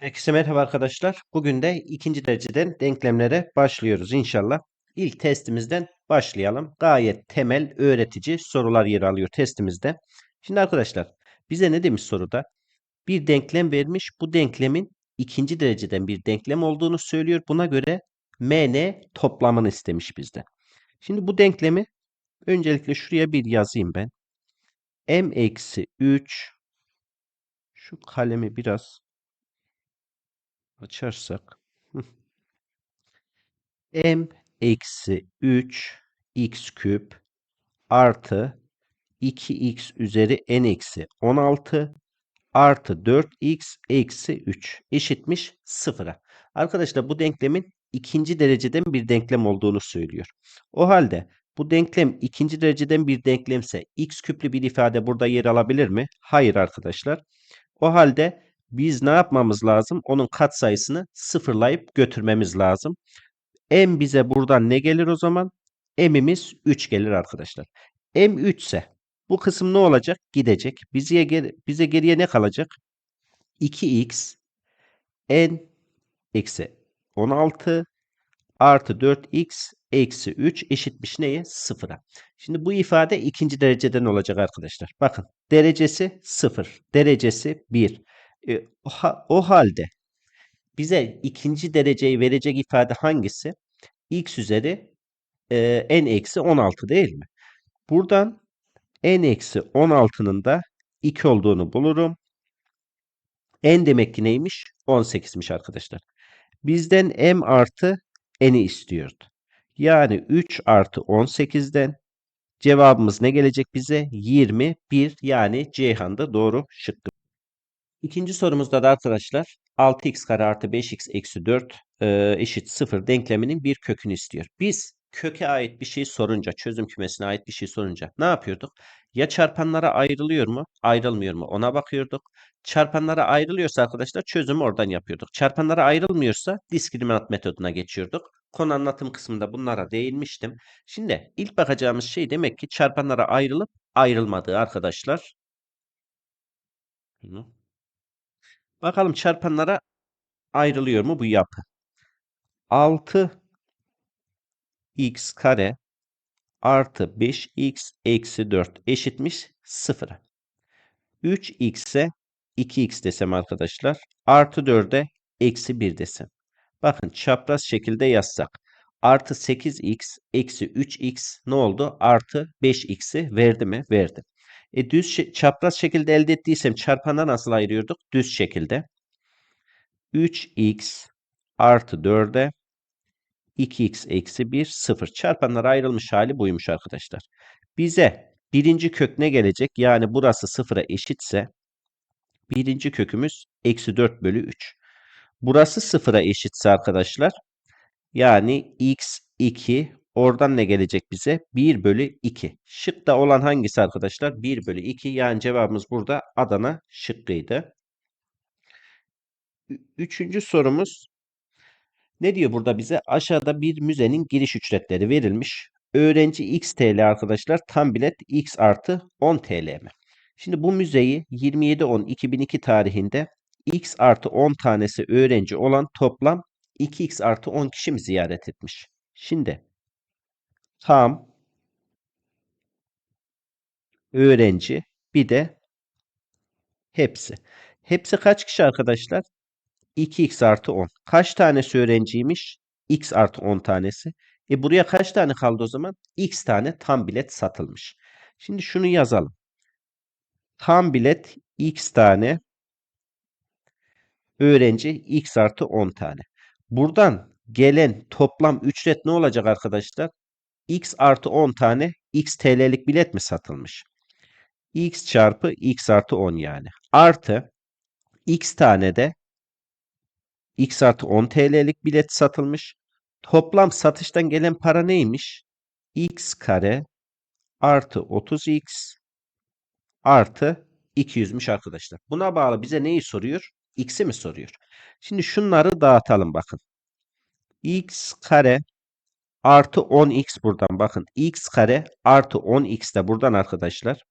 Herkese merhaba arkadaşlar. Bugün de ikinci dereceden denklemlere başlıyoruz inşallah. İlk testimizden başlayalım. Gayet temel öğretici sorular yer alıyor testimizde. Şimdi arkadaşlar bize ne demiş soruda? Bir denklem vermiş. Bu denklemin ikinci dereceden bir denklem olduğunu söylüyor. Buna göre MN toplamını istemiş bizden. Şimdi bu denklemi öncelikle şuraya bir yazayım ben. M eksi 3 şu kalemi biraz açarsak m eksi 3 x küp artı 2x üzeri n eksi 16 artı 4x eksi 3 eşitmiş 0'a. Arkadaşlar bu denklemin ikinci dereceden bir denklem olduğunu söylüyor. O halde bu denklem ikinci dereceden bir denklemse x küplü bir ifade burada yer alabilir mi? Hayır arkadaşlar. O halde biz ne yapmamız lazım? Onun katsayısını sıfırlayıp götürmemiz lazım. M bize buradan ne gelir o zaman? M'imiz 3 gelir arkadaşlar. M 3 ise bu kısım ne olacak? Gidecek. Bize, bize geriye ne kalacak? 2x n eksi 16 artı 4x eksi 3 eşitmiş neye? Sıfıra. Şimdi bu ifade ikinci dereceden olacak arkadaşlar. Bakın derecesi 0, derecesi 1. E, o, o halde bize ikinci dereceyi verecek ifade hangisi? x üzeri e, n eksi 16 değil mi? Buradan n eksi 16'nın da 2 olduğunu bulurum. n demek ki neymiş? 18'miş arkadaşlar. Bizden m artı n'i istiyordu. Yani 3 artı 18'den cevabımız ne gelecek bize? 21 yani Ceyhan'da doğru şıkkı. İkinci sorumuzda da arkadaşlar 6x kare artı 5x eksi 4 e, eşit 0 denkleminin bir kökünü istiyor. Biz köke ait bir şey sorunca, çözüm kümesine ait bir şey sorunca ne yapıyorduk? Ya çarpanlara ayrılıyor mu, ayrılmıyor mu ona bakıyorduk. Çarpanlara ayrılıyorsa arkadaşlar çözümü oradan yapıyorduk. Çarpanlara ayrılmıyorsa diskriminant metoduna geçiyorduk. Konu anlatım kısmında bunlara değinmiştim. Şimdi ilk bakacağımız şey demek ki çarpanlara ayrılıp ayrılmadığı arkadaşlar. Bakalım çarpanlara ayrılıyor mu bu yapı? 6 x kare artı 5x eksi 4 eşitmiş 0'a. 3x ise 2x desem arkadaşlar. Artı 4'e eksi 1 desem. Bakın çapraz şekilde yazsak. Artı 8x eksi 3x ne oldu? Artı 5x'i verdi mi? Verdi. E düz çapraz şekilde elde ettiysem çarpana nasıl ayırıyorduk? Düz şekilde. 3x artı 4'e 2x eksi 1 0. Çarpanlar ayrılmış hali buymuş arkadaşlar. Bize birinci kök ne gelecek? Yani burası sıfıra eşitse birinci kökümüz eksi 4 bölü 3. Burası sıfıra eşitse arkadaşlar yani x 2 oradan ne gelecek bize? 1 bölü 2. Şıkta olan hangisi arkadaşlar? 1 bölü 2 yani cevabımız burada Adana şıkkıydı. Üçüncü sorumuz ne diyor burada bize? Aşağıda bir müzenin giriş ücretleri verilmiş. Öğrenci X TL arkadaşlar tam bilet X artı 10 TL mi? Şimdi bu müzeyi 27-10-2002 tarihinde X artı 10 tanesi öğrenci olan toplam 2X artı 10 kişi mi ziyaret etmiş? Şimdi tam öğrenci bir de hepsi. Hepsi kaç kişi arkadaşlar? 2x artı 10. Kaç tanesi öğrenciymiş? x artı 10 tanesi. E buraya kaç tane kaldı o zaman? x tane tam bilet satılmış. Şimdi şunu yazalım. Tam bilet x tane öğrenci x artı 10 tane. Buradan gelen toplam ücret ne olacak arkadaşlar? X artı 10 tane x TL'lik bilet mi satılmış? x çarpı x artı 10 yani. Artı x tane de X artı 10 TL'lik bilet satılmış. Toplam satıştan gelen para neymiş? X kare artı 30X artı 200'müş arkadaşlar. Buna bağlı bize neyi soruyor? X'i mi soruyor? Şimdi şunları dağıtalım bakın. X kare artı 10x buradan bakın. X kare artı 10x de buradan arkadaşlar.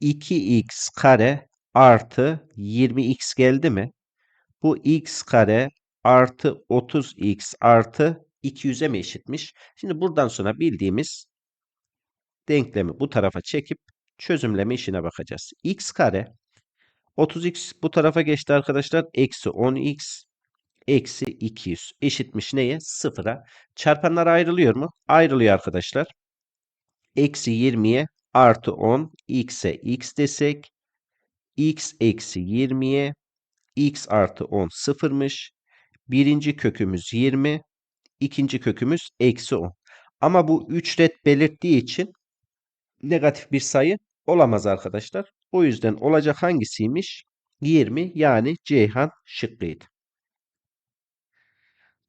2x kare artı 20x geldi mi? Bu x kare artı 30x artı 200'e mi eşitmiş? Şimdi buradan sonra bildiğimiz denklemi bu tarafa çekip çözümleme işine bakacağız. x kare 30x bu tarafa geçti arkadaşlar. Eksi 10x eksi 200 eşitmiş neye? Sıfıra. Çarpanlar ayrılıyor mu? Ayrılıyor arkadaşlar. Eksi 20'ye artı 10 x'e x desek x eksi 20'ye x artı 10 sıfırmış. Birinci kökümüz 20. ikinci kökümüz eksi 10. Ama bu 3 red belirttiği için negatif bir sayı olamaz arkadaşlar. O yüzden olacak hangisiymiş? 20 yani Ceyhan şıkkıydı.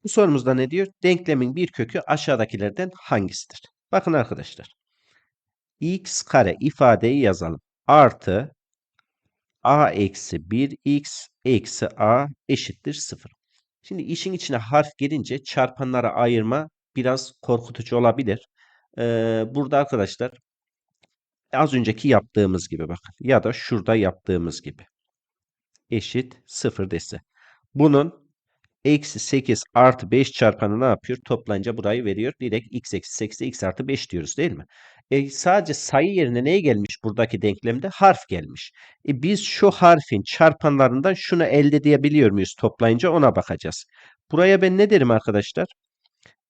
Bu sorumuzda ne diyor? Denklemin bir kökü aşağıdakilerden hangisidir? Bakın arkadaşlar. x kare ifadeyi yazalım. Artı a eksi 1x eksi a eşittir 0. Şimdi işin içine harf gelince çarpanlara ayırma biraz korkutucu olabilir. Ee, burada arkadaşlar az önceki yaptığımız gibi bakın ya da şurada yaptığımız gibi eşit 0 dese. Bunun eksi 8 artı 5 çarpanı ne yapıyor? Toplayınca burayı veriyor. Direkt x eksi 8'e x artı 5 diyoruz değil mi? E, sadece sayı yerine neye gelmiş buradaki denklemde? Harf gelmiş. E, biz şu harfin çarpanlarından şunu elde edebiliyor muyuz toplayınca ona bakacağız. Buraya ben ne derim arkadaşlar?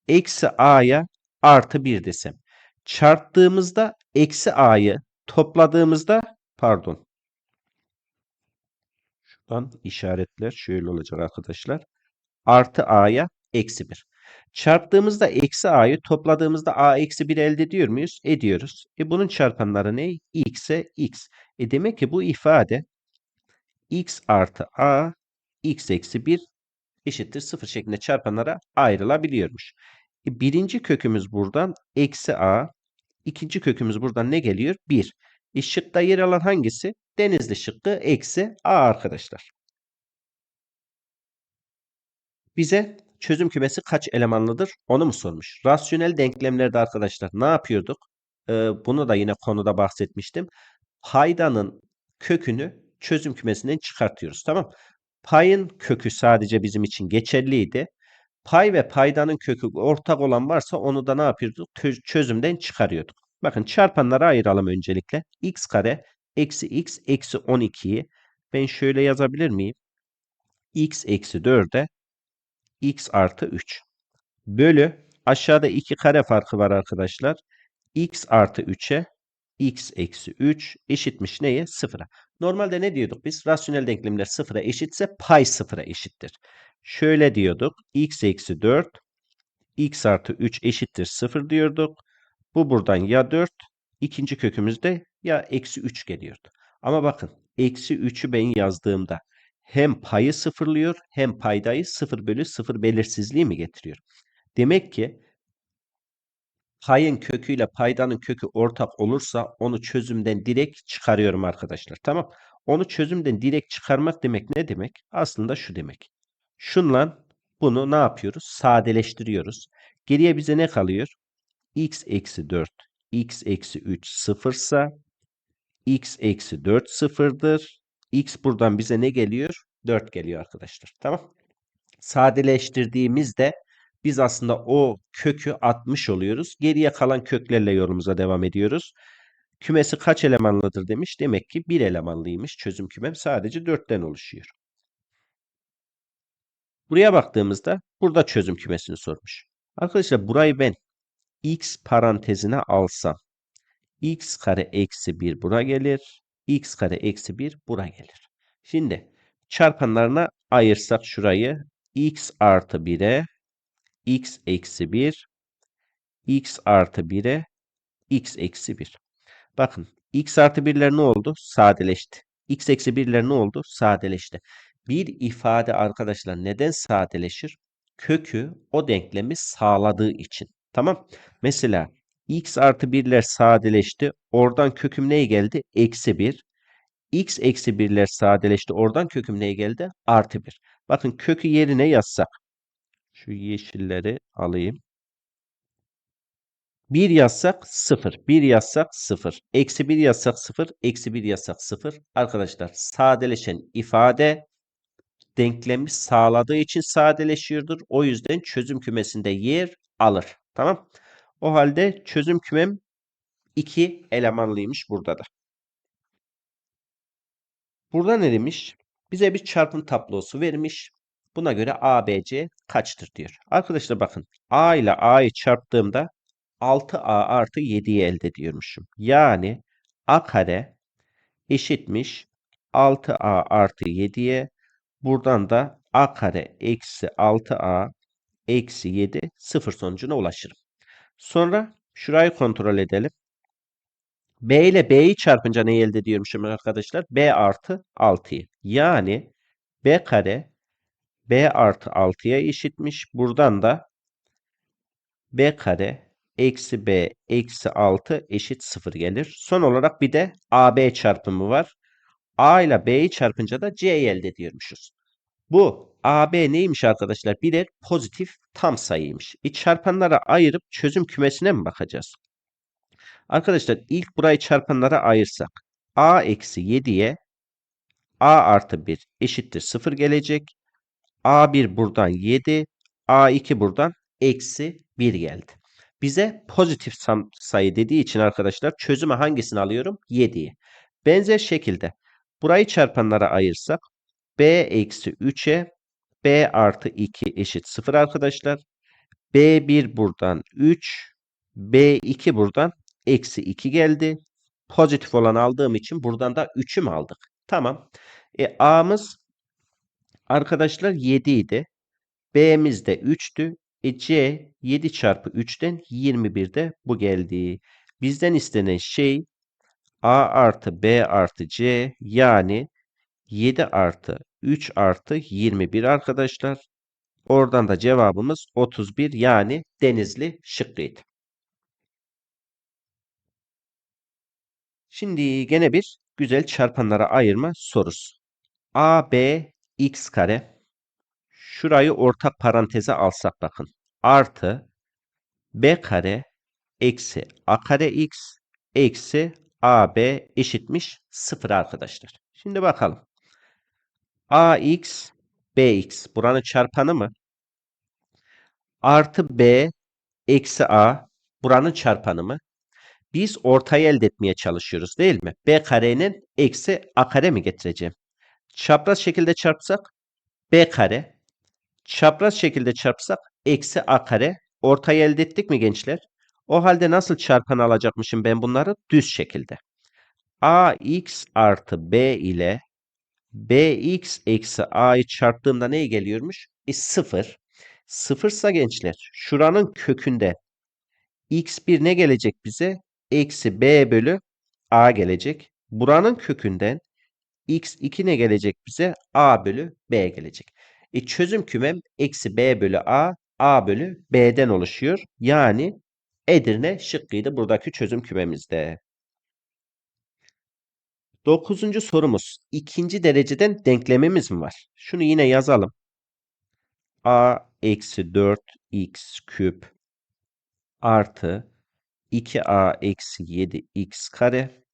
Eksi a'ya artı 1 desem. Çarptığımızda eksi a'yı topladığımızda pardon. Şuradan işaretler şöyle olacak arkadaşlar. Artı a'ya eksi 1. Çarptığımızda eksi a'yı topladığımızda a eksi 1 elde ediyor muyuz? Ediyoruz. E bunun çarpanları ne? x'e x. E demek ki bu ifade x artı a x eksi 1 eşittir 0 şeklinde çarpanlara ayrılabiliyormuş. E birinci kökümüz buradan eksi a. ikinci kökümüz buradan ne geliyor? 1. E şıkta yer alan hangisi? Denizli şıkkı eksi a arkadaşlar. Bize çözüm kümesi kaç elemanlıdır onu mu sormuş. Rasyonel denklemlerde arkadaşlar ne yapıyorduk? Ee, bunu da yine konuda bahsetmiştim. Paydanın kökünü çözüm kümesinden çıkartıyoruz. Tamam. Payın kökü sadece bizim için geçerliydi. Pay ve paydanın kökü ortak olan varsa onu da ne yapıyorduk? Çözümden çıkarıyorduk. Bakın çarpanları ayıralım öncelikle. x kare eksi x eksi 12'yi ben şöyle yazabilir miyim? x eksi 4'e x artı 3. Bölü aşağıda 2 kare farkı var arkadaşlar. x artı 3'e x eksi 3 eşitmiş neye? Sıfıra. Normalde ne diyorduk biz? Rasyonel denklemler sıfıra eşitse pay sıfıra eşittir. Şöyle diyorduk. x eksi 4 x artı 3 eşittir 0 diyorduk. Bu buradan ya 4 ikinci kökümüzde ya eksi 3 geliyordu. Ama bakın eksi 3'ü ben yazdığımda hem payı sıfırlıyor hem paydayı 0 bölü 0 belirsizliği mi getiriyor? Demek ki payın köküyle paydanın kökü ortak olursa onu çözümden direkt çıkarıyorum arkadaşlar. Tamam. Onu çözümden direkt çıkarmak demek ne demek? Aslında şu demek. Şunla bunu ne yapıyoruz? Sadeleştiriyoruz. Geriye bize ne kalıyor? x eksi 4, x eksi 3 sıfırsa x eksi 4 sıfırdır. X buradan bize ne geliyor? 4 geliyor arkadaşlar. Tamam. Sadeleştirdiğimizde biz aslında o kökü atmış oluyoruz. Geriye kalan köklerle yorumumuza devam ediyoruz. Kümesi kaç elemanlıdır demiş. Demek ki bir elemanlıymış. Çözüm kümem sadece 4'ten oluşuyor. Buraya baktığımızda burada çözüm kümesini sormuş. Arkadaşlar burayı ben x parantezine alsam x kare eksi 1 buna gelir x kare eksi 1 bura gelir. Şimdi çarpanlarına ayırsak şurayı x artı 1'e x eksi 1 x artı 1'e x eksi 1. Bakın x artı 1'ler ne oldu? Sadeleşti. x eksi 1'ler ne oldu? Sadeleşti. Bir ifade arkadaşlar neden sadeleşir? Kökü o denklemi sağladığı için. Tamam. Mesela x artı 1'ler sadeleşti. Oradan köküm neye geldi? Eksi 1. x eksi 1'ler sadeleşti. Oradan köküm neye geldi? Artı 1. Bakın kökü yerine yazsak. Şu yeşilleri alayım. 1 yazsak 0. 1 yazsak 0. Eksi 1 yazsak 0. Eksi 1 yazsak 0. Arkadaşlar sadeleşen ifade denklemi sağladığı için sadeleşiyordur. O yüzden çözüm kümesinde yer alır. Tamam. O halde çözüm kümem 2 elemanlıymış burada da. Burada ne demiş? Bize bir çarpım tablosu vermiş. Buna göre ABC kaçtır diyor. Arkadaşlar bakın A ile A'yı çarptığımda 6A artı 7'yi elde ediyormuşum. Yani A kare eşitmiş 6A artı 7'ye. Buradan da A kare eksi 6A eksi 7 sıfır sonucuna ulaşırım. Sonra şurayı kontrol edelim. B ile B'yi çarpınca neyi elde ediyormuşum arkadaşlar? B artı 6'yı. Yani B kare B artı 6'ya eşitmiş. Buradan da B kare eksi B eksi 6 eşit 0 gelir. Son olarak bir de AB çarpımı var. A ile B'yi çarpınca da C'yi elde ediyormuşuz. Bu AB neymiş arkadaşlar? Birer pozitif tam sayıymış. E çarpanlara ayırıp çözüm kümesine mi bakacağız? Arkadaşlar ilk burayı çarpanlara ayırsak A eksi 7'ye A artı 1 eşittir 0 gelecek. A1 buradan 7. A2 buradan eksi 1 geldi. Bize pozitif sayı dediği için arkadaşlar çözüme hangisini alıyorum? 7'yi. Benzer şekilde burayı çarpanlara ayırsak B eksi 3'e B artı 2 eşit 0 arkadaşlar. B1 buradan 3. B2 buradan eksi 2 geldi. Pozitif olan aldığım için buradan da 3'ü mü aldık? Tamam. E, A'mız arkadaşlar 7 idi. B'miz de 3'tü. E, C 7 çarpı 3'ten 21'de bu geldi. Bizden istenen şey A artı B artı C yani 7 artı 3 artı 21 arkadaşlar. Oradan da cevabımız 31 yani Denizli şıkkıydı. Şimdi gene bir güzel çarpanlara ayırma sorusu. A, B, x kare. Şurayı ortak paranteze alsak bakın. Artı B kare eksi A kare x eksi AB eşitmiş 0 arkadaşlar. Şimdi bakalım. AX BX buranın çarpanı mı? Artı B eksi A buranın çarpanı mı? Biz ortayı elde etmeye çalışıyoruz değil mi? B karenin eksi A kare mi getireceğim? Çapraz şekilde çarpsak B kare. Çapraz şekilde çarpsak eksi A kare. Ortayı elde ettik mi gençler? O halde nasıl çarpan alacakmışım ben bunları? Düz şekilde. AX artı B ile bx eksi a'yı çarptığımda neye geliyormuş? E 0. Sıfırsa gençler şuranın kökünde x1 ne gelecek bize? Eksi b bölü a gelecek. Buranın kökünden x2 ne gelecek bize? a bölü b gelecek. E çözüm kümem eksi b bölü a, a bölü b'den oluşuyor. Yani Edirne şıkkıydı buradaki çözüm kümemizde. Dokuzuncu sorumuz. İkinci dereceden denklemimiz mi var? Şunu yine yazalım. a eksi 4x küp artı 2a eksi 7x kare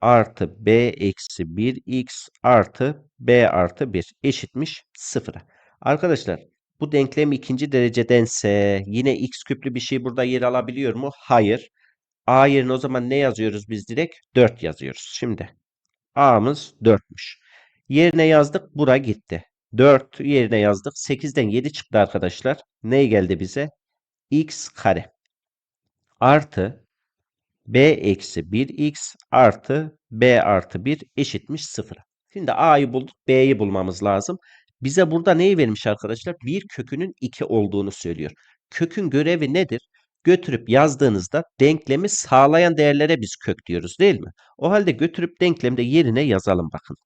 artı b eksi 1x artı b artı 1 eşitmiş 0'a. Arkadaşlar bu denklem ikinci derecedense yine x küplü bir şey burada yer alabiliyor mu? Hayır. A yerine o zaman ne yazıyoruz biz direkt? 4 yazıyoruz. Şimdi A'mız 4'müş. Yerine yazdık. Bura gitti. 4 yerine yazdık. 8'den 7 çıktı arkadaşlar. Ne geldi bize? X kare. Artı B eksi 1x artı B artı 1 eşitmiş 0. Şimdi A'yı bulduk. B'yi bulmamız lazım. Bize burada neyi vermiş arkadaşlar? Bir kökünün 2 olduğunu söylüyor. Kökün görevi nedir? Götürüp yazdığınızda denklemi sağlayan değerlere biz kök diyoruz değil mi? O halde götürüp denklemde yerine yazalım bakın.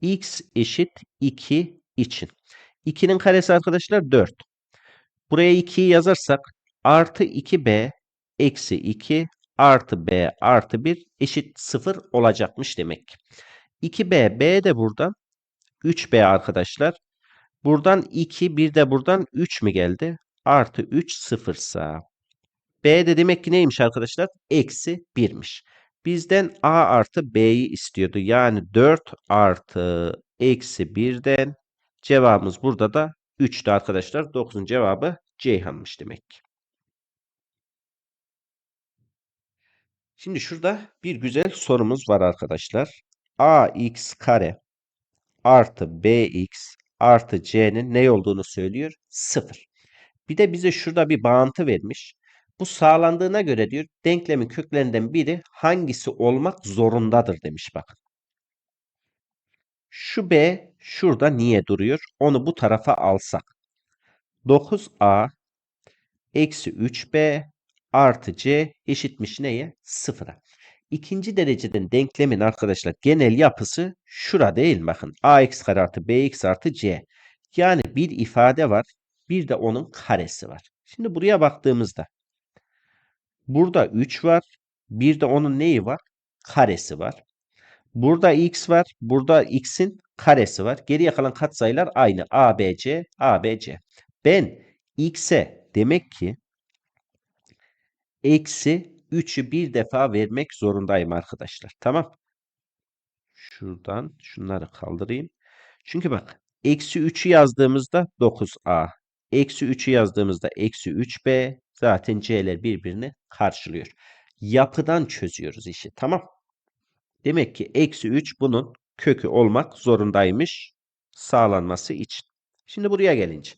x eşit 2 için. 2'nin karesi arkadaşlar 4. Buraya 2'yi yazarsak artı 2b eksi 2 artı b artı 1 eşit 0 olacakmış demek. 2b, b de buradan 3b arkadaşlar. Buradan 2, bir de buradan 3 mü geldi? Artı 3 sıfırsa B de demek ki neymiş arkadaşlar? Eksi 1'miş. Bizden A artı B'yi istiyordu. Yani 4 artı eksi 1'den Cevabımız burada da 3'tü arkadaşlar. 9'un cevabı Ceyhan'mış demek ki. Şimdi şurada bir güzel sorumuz var arkadaşlar. ax kare artı bx artı c'nin ne olduğunu söylüyor? 0. Bir de bize şurada bir bağıntı vermiş. Bu sağlandığına göre diyor denklemin köklerinden biri hangisi olmak zorundadır demiş bakın. Şu b şurada niye duruyor? Onu bu tarafa alsak. 9a eksi 3b artı c eşitmiş neye? Sıfıra. İkinci dereceden denklemin arkadaşlar genel yapısı şura değil? Bakın ax kare artı bx artı c. Yani bir ifade var. Bir de onun karesi var. Şimdi buraya baktığımızda burada 3 var. Bir de onun neyi var? Karesi var. Burada x var. Burada x'in karesi var. Geriye kalan katsayılar aynı. a, b, c, a, b, c. Ben x'e demek ki eksi 3'ü bir defa vermek zorundayım arkadaşlar. Tamam. Şuradan şunları kaldırayım. Çünkü bak eksi 3'ü yazdığımızda 9a. Eksi 3'ü yazdığımızda eksi 3b. Zaten c'ler birbirini karşılıyor. Yapıdan çözüyoruz işi. Tamam. Demek ki eksi 3 bunun kökü olmak zorundaymış sağlanması için. Şimdi buraya gelince.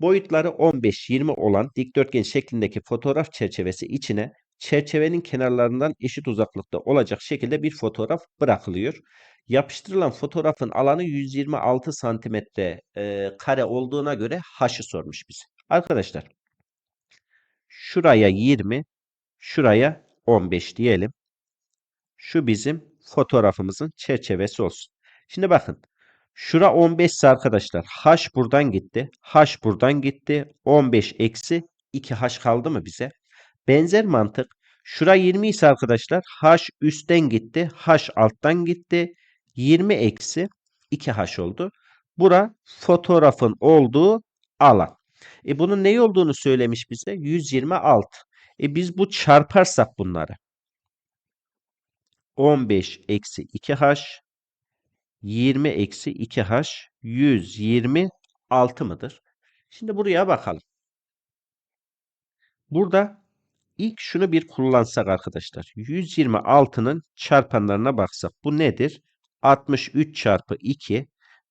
Boyutları 15-20 olan dikdörtgen şeklindeki fotoğraf çerçevesi içine çerçevenin kenarlarından eşit uzaklıkta olacak şekilde bir fotoğraf bırakılıyor. Yapıştırılan fotoğrafın alanı 126 santimetre kare olduğuna göre h'ı sormuş bize. Arkadaşlar şuraya 20, şuraya 15 diyelim. Şu bizim fotoğrafımızın çerçevesi olsun. Şimdi bakın Şura 15 ise arkadaşlar h buradan gitti. h buradan gitti. 15 eksi 2h kaldı mı bize? Benzer mantık. Şura 20 ise arkadaşlar h üstten gitti. h alttan gitti. 20 eksi 2h oldu. Bura fotoğrafın olduğu alan. E bunun ne olduğunu söylemiş bize? 126. E biz bu çarparsak bunları. 15 eksi 2h 20 eksi 2h 126 mıdır? Şimdi buraya bakalım. Burada ilk şunu bir kullansak arkadaşlar. 126'nın çarpanlarına baksak. Bu nedir? 63 çarpı 2.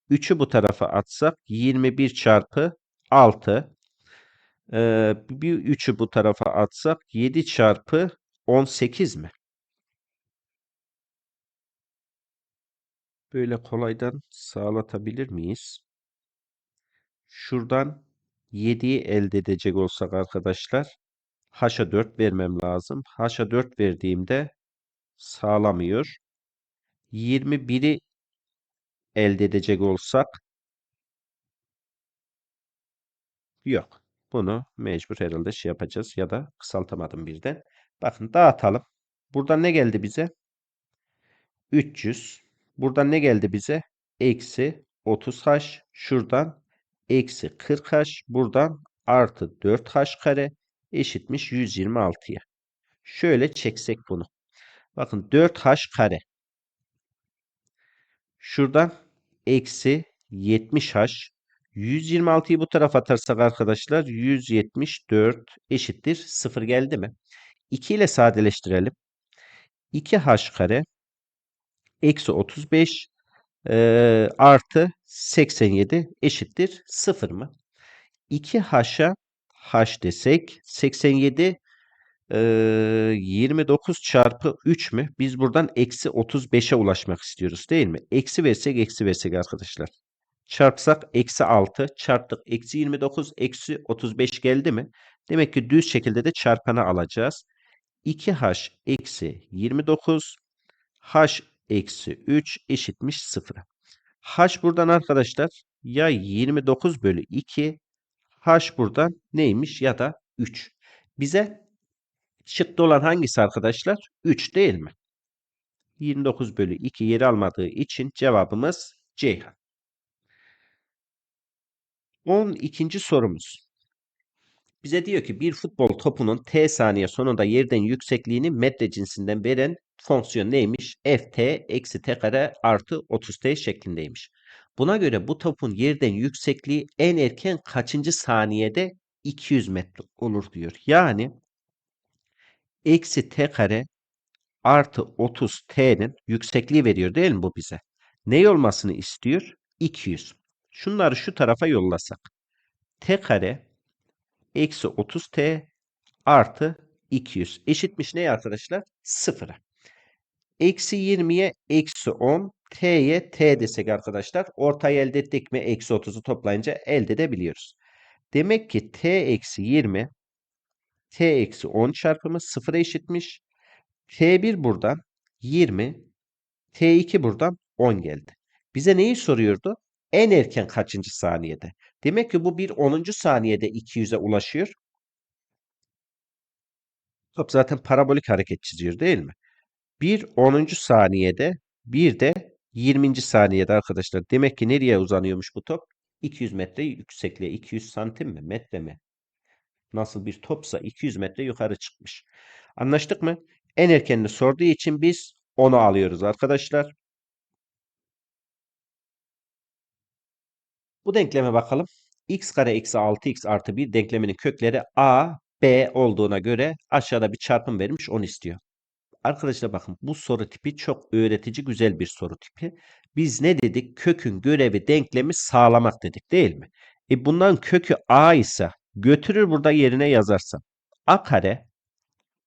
3'ü bu tarafa atsak 21 çarpı 6. Ee, bir 3'ü bu tarafa atsak 7 çarpı 18 mi? böyle kolaydan sağlatabilir miyiz? Şuradan 7'yi elde edecek olsak arkadaşlar H'a 4 vermem lazım. H'a 4 verdiğimde sağlamıyor. 21'i elde edecek olsak yok. Bunu mecbur herhalde şey yapacağız ya da kısaltamadım birden. Bakın dağıtalım. Buradan ne geldi bize? 300. Buradan ne geldi bize? Eksi 30h. Şuradan eksi 40h. Buradan artı 4h kare eşitmiş 126'ya. Şöyle çeksek bunu. Bakın 4h kare. Şuradan eksi 70h. 126'yı bu tarafa atarsak arkadaşlar 174 eşittir 0 geldi mi? 2 ile sadeleştirelim. 2h kare eksi 35 e, artı 87 eşittir 0 mı? 2h'a h desek 87 e, 29 çarpı 3 mü? Biz buradan eksi 35'e ulaşmak istiyoruz değil mi? Eksi versek eksi versek arkadaşlar. Çarpsak eksi 6 çarptık eksi 29 eksi 35 geldi mi? Demek ki düz şekilde de çarpanı alacağız. 2h eksi 29 h eksi 3 eşitmiş 0. H buradan arkadaşlar ya 29 bölü 2 H buradan neymiş ya da 3. Bize şıkta olan hangisi arkadaşlar? 3 değil mi? 29 bölü 2 yer almadığı için cevabımız Ceyhan. 12. sorumuz. Bize diyor ki bir futbol topunun t saniye sonunda yerden yüksekliğini metre cinsinden veren fonksiyon neymiş? ft eksi t kare artı 30t şeklindeymiş. Buna göre bu topun yerden yüksekliği en erken kaçıncı saniyede 200 metre olur diyor. Yani eksi t kare artı 30 t'nin yüksekliği veriyor değil mi bu bize? Ne olmasını istiyor? 200. Şunları şu tarafa yollasak. t kare eksi 30 t artı 200 eşitmiş ne arkadaşlar? Sıfıra. Eksi 20'ye eksi 10 t'ye t desek arkadaşlar ortayı elde ettik mi eksi 30'u toplayınca elde edebiliyoruz. Demek ki t eksi 20 t eksi 10 çarpımı sıfıra eşitmiş. t1 buradan 20 t2 buradan 10 geldi. Bize neyi soruyordu? En erken kaçıncı saniyede? Demek ki bu bir 10. saniyede 200'e ulaşıyor. Top zaten parabolik hareket çiziyor değil mi? Bir 10. saniyede bir de 20. saniyede arkadaşlar. Demek ki nereye uzanıyormuş bu top? 200 metre yüksekliğe. 200 santim mi? Metre mi? Nasıl bir topsa 200 metre yukarı çıkmış. Anlaştık mı? En erkenini sorduğu için biz onu alıyoruz arkadaşlar. Bu denkleme bakalım. x kare eksi 6x artı 1 denkleminin kökleri a, b olduğuna göre aşağıda bir çarpım vermiş onu istiyor. Arkadaşlar bakın bu soru tipi çok öğretici güzel bir soru tipi. Biz ne dedik? Kökün görevi denklemi sağlamak dedik değil mi? E bundan kökü a ise götürür burada yerine yazarsam. a kare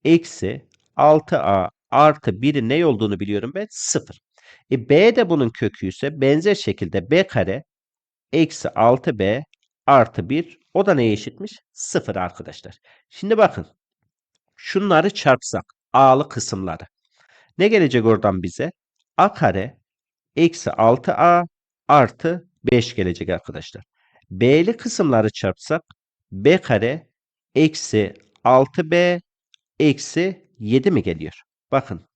eksi 6a artı 1'in ne olduğunu biliyorum ben? 0. E b de bunun kökü ise benzer şekilde b kare eksi 6b artı 1 o da neye eşitmiş? 0 arkadaşlar. Şimdi bakın şunları çarpsak a'lı kısımları. Ne gelecek oradan bize? a kare eksi 6a artı 5 gelecek arkadaşlar. b'li kısımları çarpsak b kare eksi 6b eksi 7 mi geliyor? Bakın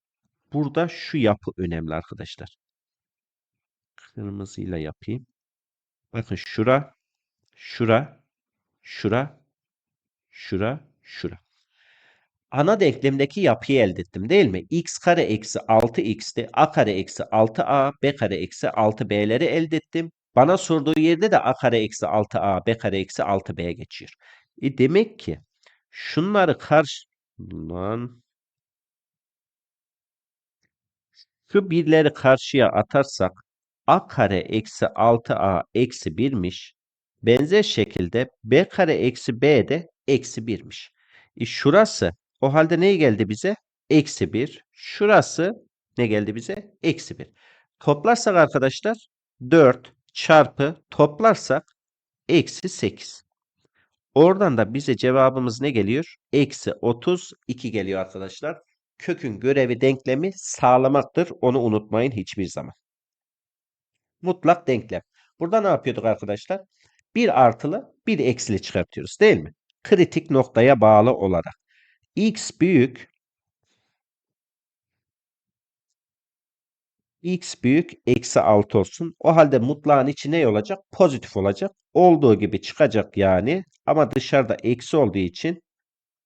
burada şu yapı önemli arkadaşlar. Kırmızıyla yapayım. Bakın şura, şura, şura, şura, şura. Ana denklemdeki yapıyı elde ettim değil mi? x kare eksi 6x'ti. a kare eksi 6a, b kare eksi 6b'leri elde ettim. Bana sorduğu yerde de a kare eksi 6a, b kare eksi 6b geçiyor. E demek ki şunları karşı... Lan... Şu birleri karşıya atarsak a kare eksi 6a eksi 1'miş. Benzer şekilde b kare eksi b de eksi 1'miş. E şurası o halde ne geldi bize? Eksi 1. Şurası ne geldi bize? Eksi 1. Toplarsak arkadaşlar 4 çarpı toplarsak eksi 8. Oradan da bize cevabımız ne geliyor? Eksi 32 geliyor arkadaşlar. Kökün görevi denklemi sağlamaktır. Onu unutmayın hiçbir zaman. Mutlak denklem. Burada ne yapıyorduk arkadaşlar? Bir artılı bir eksili çıkartıyoruz değil mi? Kritik noktaya bağlı olarak. x büyük x büyük eksi 6 olsun. O halde mutlağın içi ne olacak? Pozitif olacak. Olduğu gibi çıkacak yani. Ama dışarıda eksi olduğu için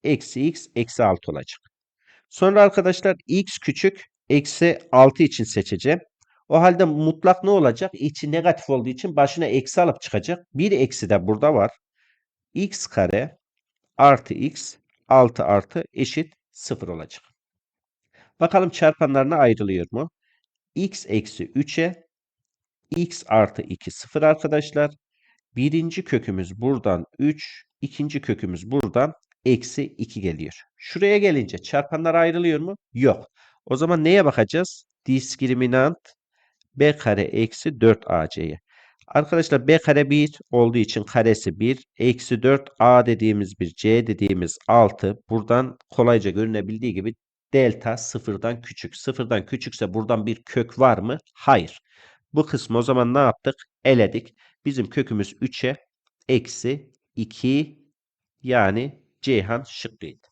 eksi x eksi 6 olacak. Sonra arkadaşlar x küçük eksi 6 için seçeceğim. O halde mutlak ne olacak? İçi negatif olduğu için başına eksi alıp çıkacak. Bir eksi de burada var. x kare artı x 6 artı eşit 0 olacak. Bakalım çarpanlarına ayrılıyor mu? x eksi 3'e x artı 2 0 arkadaşlar. Birinci kökümüz buradan 3. ikinci kökümüz buradan eksi 2 geliyor. Şuraya gelince çarpanlar ayrılıyor mu? Yok. O zaman neye bakacağız? Diskriminant b kare eksi 4ac'ye. Arkadaşlar b kare 1 olduğu için karesi 1. Eksi 4 a dediğimiz bir c dediğimiz 6. Buradan kolayca görünebildiği gibi delta sıfırdan küçük. Sıfırdan küçükse buradan bir kök var mı? Hayır. Bu kısmı o zaman ne yaptık? Eledik. Bizim kökümüz 3'e eksi 2 yani Ceyhan şıkkıydı.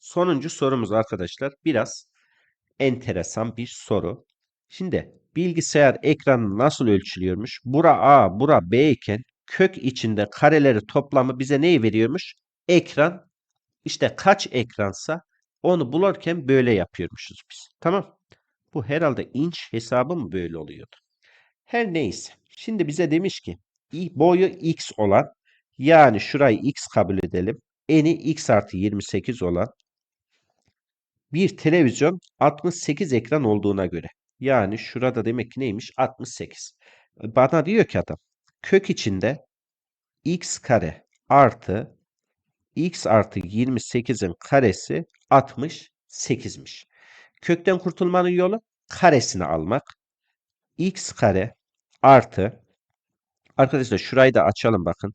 Sonuncu sorumuz arkadaşlar biraz enteresan bir soru. Şimdi bilgisayar ekranı nasıl ölçülüyormuş? Bura A, bura B iken kök içinde kareleri toplamı bize neyi veriyormuş? Ekran işte kaç ekransa onu bulurken böyle yapıyormuşuz biz. Tamam. Bu herhalde inç hesabı mı böyle oluyordu? Her neyse. Şimdi bize demiş ki boyu x olan yani şurayı x kabul edelim. Eni x artı 28 olan bir televizyon 68 ekran olduğuna göre. Yani şurada demek ki neymiş? 68. Bana diyor ki adam kök içinde x kare artı x artı 28'in karesi 68'miş. Kökten kurtulmanın yolu karesini almak. x kare artı arkadaşlar şurayı da açalım bakın.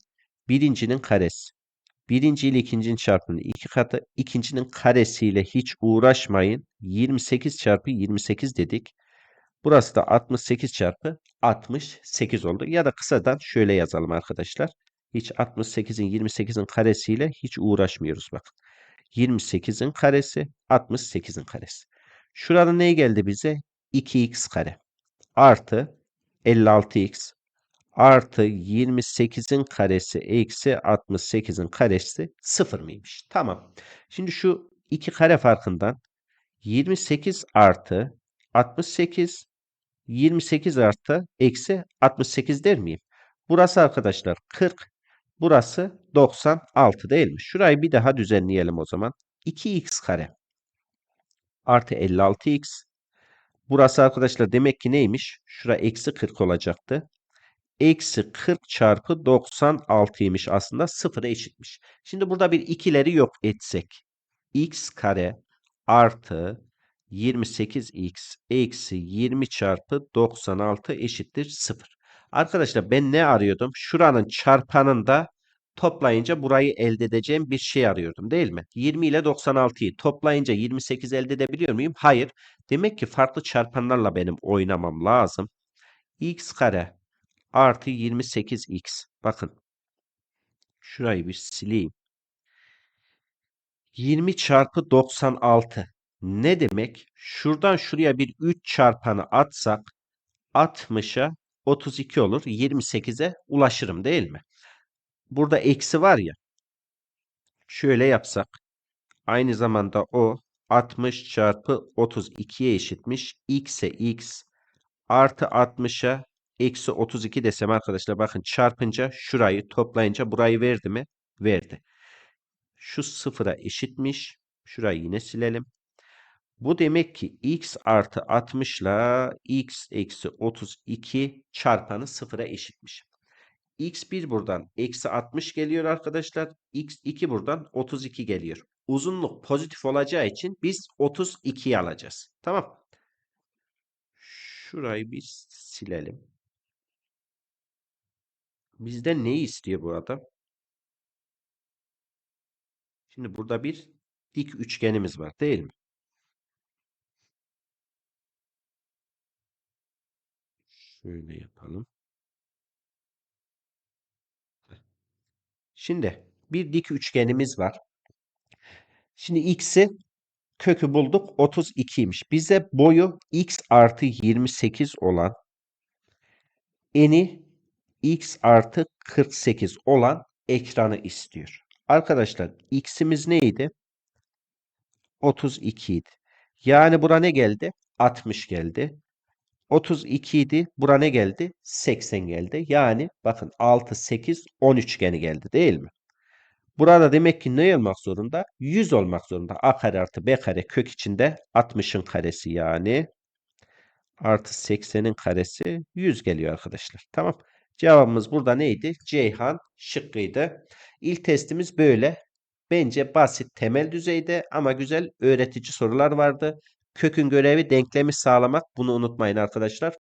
Birincinin karesi. Birinci ile ikincinin çarpımının iki katı. ikincinin karesiyle hiç uğraşmayın. 28 çarpı 28 dedik. Burası da 68 çarpı 68 oldu. Ya da kısadan şöyle yazalım arkadaşlar. Hiç 68'in 28'in karesiyle hiç uğraşmıyoruz bakın. 28'in karesi 68'in karesi. Şurada ne geldi bize? 2x kare artı 56x artı 28'in karesi eksi 68'in karesi 0 mıymış? Tamam. Şimdi şu iki kare farkından 28 artı 68 28 artı eksi 68 der miyim? Burası arkadaşlar 40. Burası 96 değil mi? Şurayı bir daha düzenleyelim o zaman. 2x kare artı 56x. Burası arkadaşlar demek ki neymiş? Şura eksi 40 olacaktı. Eksi 40 çarpı 96'ymış aslında sıfıra eşitmiş. Şimdi burada bir ikileri yok etsek. x kare artı 28x eksi 20 çarpı 96 eşittir 0. Arkadaşlar ben ne arıyordum? Şuranın çarpanında toplayınca burayı elde edeceğim bir şey arıyordum değil mi? 20 ile 96'yı toplayınca 28 elde edebiliyor muyum? Hayır. Demek ki farklı çarpanlarla benim oynamam lazım. x kare artı 28x. Bakın. Şurayı bir sileyim. 20 çarpı 96. Ne demek? Şuradan şuraya bir 3 çarpanı atsak 60'a 32 olur. 28'e ulaşırım değil mi? Burada eksi var ya. Şöyle yapsak. Aynı zamanda o 60 çarpı 32'ye eşitmiş. x'e x artı 60'a eksi 32 desem arkadaşlar bakın çarpınca şurayı toplayınca burayı verdi mi? Verdi. Şu sıfıra eşitmiş. Şurayı yine silelim. Bu demek ki x artı 60 ile x eksi 32 çarpanı sıfıra eşitmiş. x1 buradan eksi 60 geliyor arkadaşlar. x2 buradan 32 geliyor. Uzunluk pozitif olacağı için biz 32'yi alacağız. Tamam. Şurayı bir silelim. Bizden neyi istiyor bu adam? Şimdi burada bir dik üçgenimiz var değil mi? Şöyle yapalım. Şimdi bir dik üçgenimiz var. Şimdi x'i kökü bulduk 32'ymiş. Bize boyu x artı 28 olan eni x artı 48 olan ekranı istiyor. Arkadaşlar x'imiz neydi? 32 idi. Yani bura ne geldi? 60 geldi. 32 idi. Bura ne geldi? 80 geldi. Yani bakın 6, 8, 10 üçgeni geldi değil mi? Burada demek ki ne olmak zorunda? 100 olmak zorunda. A kare artı B kare kök içinde 60'ın karesi yani. Artı 80'in karesi 100 geliyor arkadaşlar. Tamam. Cevabımız burada neydi? Ceyhan şıkkıydı. İlk testimiz böyle. Bence basit temel düzeyde ama güzel öğretici sorular vardı. Kökün görevi denklemi sağlamak. Bunu unutmayın arkadaşlar.